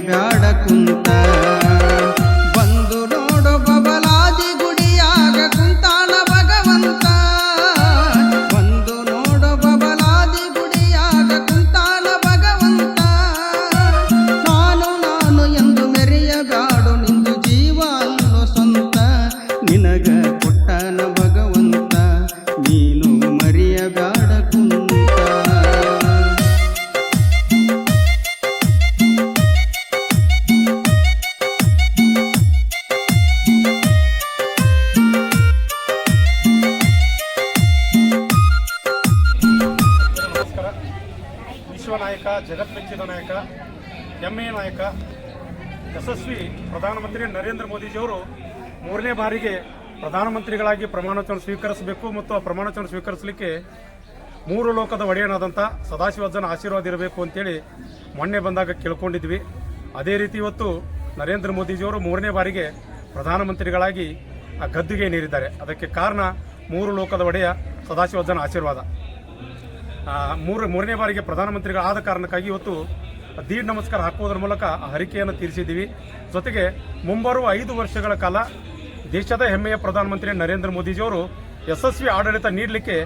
ಬ್ಯಾಡ ಕುಂತ ನಾಯಕ ಜಗತ್ಮೆಚ್ಚಿದ ನಾಯಕ ಹೆಮ್ಮೆಯ ನಾಯಕ, ಯಶಸ್ವಿ ಪ್ರಧಾನಮಂತ್ರಿ ನರೇಂದ್ರ ಮೋದಿಜಿಯವರು ಮೂರನೇ ಬಾರಿಗೆ ಪ್ರಧಾನಮಂತ್ರಿಗಳಾಗಿ ಪ್ರಮಾಣವಚನ ಸ್ವೀಕರಿಸಬೇಕು ಮತ್ತು ಆ ಪ್ರಮಾಣವಚನ ಸ್ವೀಕರಿಸಲಿಕ್ಕೆ ಮೂರು ಲೋಕದ ಒಡೆಯನಾದಂಥ ಸದಾಶಿವಜ್ಜನ ಆಶೀರ್ವಾದ ಇರಬೇಕು ಅಂತೇಳಿ ಮೊನ್ನೆ ಬಂದಾಗ ಕೇಳ್ಕೊಂಡಿದ್ವಿ. ಅದೇ ರೀತಿ ಇವತ್ತು ನರೇಂದ್ರ ಮೋದಿಜಿಯವರು ಮೂರನೇ ಬಾರಿಗೆ ಪ್ರಧಾನಮಂತ್ರಿಗಳಾಗಿ ಆ ಗದ್ದುಗೆ ನೀರಿದ್ದಾರೆ ಅದಕ್ಕೆ ಕಾರಣ ಮೂರು ಲೋಕದ ಒಡೆಯ ಸದಾಶಿವಜ್ಜನ ಆಶೀರ್ವಾದ. ಮೂರು ಮೂರನೇ ಬಾರಿಗೆ ಪ್ರಧಾನಮಂತ್ರಿಗಳಾದ ಕಾರಣಕ್ಕಾಗಿ ಇವತ್ತು ದೀಡ್ ನಮಸ್ಕಾರ ಹಾಕುವುದರ ಮೂಲಕ ಹರಿಕೆಯನ್ನು ತೀರಿಸಿದ್ದೀವಿ. ಜೊತೆಗೆ ಮುಂಬರುವ ಐದು ವರ್ಷಗಳ ಕಾಲ ದೇಶದ ಹೆಮ್ಮೆಯ ಪ್ರಧಾನಮಂತ್ರಿ ನರೇಂದ್ರ ಮೋದಿಜಿಯವರು ಯಶಸ್ವಿ ಆಡಳಿತ ನೀಡಲಿಕ್ಕೆ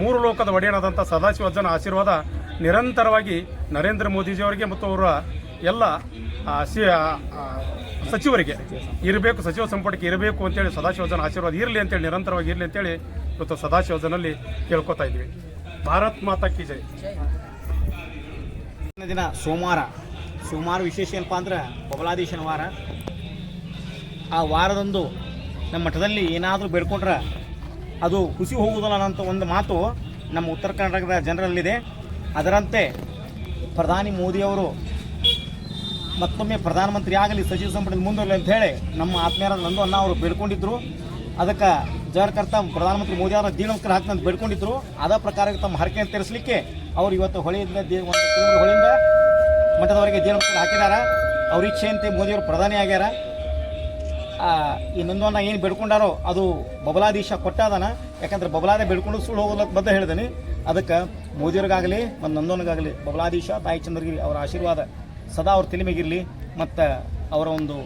ಮೂರು ಲೋಕದ ಒಡೆಯನಾದಂಥ ಸದಾಶಿವಜ್ಜನ ಆಶೀರ್ವಾದ ನಿರಂತರವಾಗಿ ನರೇಂದ್ರ ಮೋದಿಜಿಯವರಿಗೆ ಮತ್ತು ಅವರ ಎಲ್ಲ ಸಚಿವರಿಗೆ ಇರಬೇಕು, ಸಚಿವ ಸಂಪುಟಕ್ಕೆ ಇರಬೇಕು ಅಂತೇಳಿ ಸದಾಶಿವಜನ ಆಶೀರ್ವಾದ ಇರಲಿ ಅಂತೇಳಿ, ನಿರಂತರವಾಗಿ ಇರಲಿ ಅಂತೇಳಿ ಇವತ್ತು ಸದಾಶಿವಜನಲ್ಲಿ ಕೇಳ್ಕೊತಾ ಇದ್ವಿ ಭಾರತ್ ಮಾತಾ ಕಿ ಜೈ. ದಿನ ಸೋಮವಾರ ಸೋಮವಾರ ವಿಶೇಷ ಏನಪ್ಪ ಅಂದ್ರೆ ಬಬಲಾದಿ ವಾರ ಆ ವಾರದಂದು ನಮ್ಮ ಮಠದಲ್ಲಿ ಏನಾದರೂ ಬೇಡ್ಕೊಂಡ್ರೆ ಅದು ಹುಸಿ ಹೋಗುವುದಲ್ಲ ಅನ್ನೋಂಥ ಒಂದು ಮಾತು ನಮ್ಮ ಉತ್ತರ ಕರ್ನಾಟಕದ ಜನರಲ್ಲಿದೆ. ಅದರಂತೆ ಪ್ರಧಾನಿ ಮೋದಿಯವರು ಮತ್ತೊಮ್ಮೆ ಪ್ರಧಾನಮಂತ್ರಿ ಆಗಲಿ, ಸಚಿವ ಸಂಪುಟದ ಮುಂದುವರಲಿ ಅಂತ ಹೇಳಿ ನಮ್ಮ ಆತ್ಮೀಯರ ನಂದು ಅನ್ನ ಅವರು ಬೇಡ್ಕೊಂಡಿದ್ರು. ಅದಕ್ಕೆ ಜಯಕರ್ತ ಪ್ರಧಾನಮಂತ್ರಿ ಮೋದಿ ಅವರ ದೀನ ಹಾಕಿ ಹಾಕ್ತಂತ ಬೇಡ್ಕೊಂಡಿದ್ರು. ಅದ ಪ್ರಕಾರ ತಮ್ಮ ಹರಕೆಯನ್ನು ತೀರಿಸಲಿಕ್ಕೆ ಅವರು ಇವತ್ತು ಹೊಳೆಯಿಂದ ಹೊಳೆಯಿಂದ ಮಠದವರೆಗೆ ದೀನ ನಮಸ್ಕಾರ ಹಾಕಿದಾರ. ಅವ್ರ ಇಚ್ಛೆಯಂತೆ ಮೋದಿಯವರು ಪ್ರಧಾನಿ ಆಗ್ಯಾರ. ಈ ನಂದವನ್ನ ಏನು ಬೇಡ್ಕೊಂಡಾರೋ ಅದು ಬಬಲಾದೀಶ ಕೊಟ್ಟಾದನ. ಯಾಕಂದ್ರೆ ಬಬಲಾದೆ ಬೇಡ್ಕೊಂಡು ಸುಳ್ಳು ಹೋಗೋದಕ್ಕೆ ಬದ್ಧ ಹೇಳಿದನಿ. ಅದಕ್ಕೆ ಮೋದಿಯವ್ರಿಗಾಗಲಿ ಮತ್ತು ನಂದೋನಿಗಾಗಲಿ ಬಬಲಾದೀಶ, ತಾಯಿ ಚಂದ್ರಗಿರಿ ಅವರ ಆಶೀರ್ವಾದ ಸದಾ ಅವ್ರ ತಲೆ ಮತ್ತು ಅವರ ಒಂದು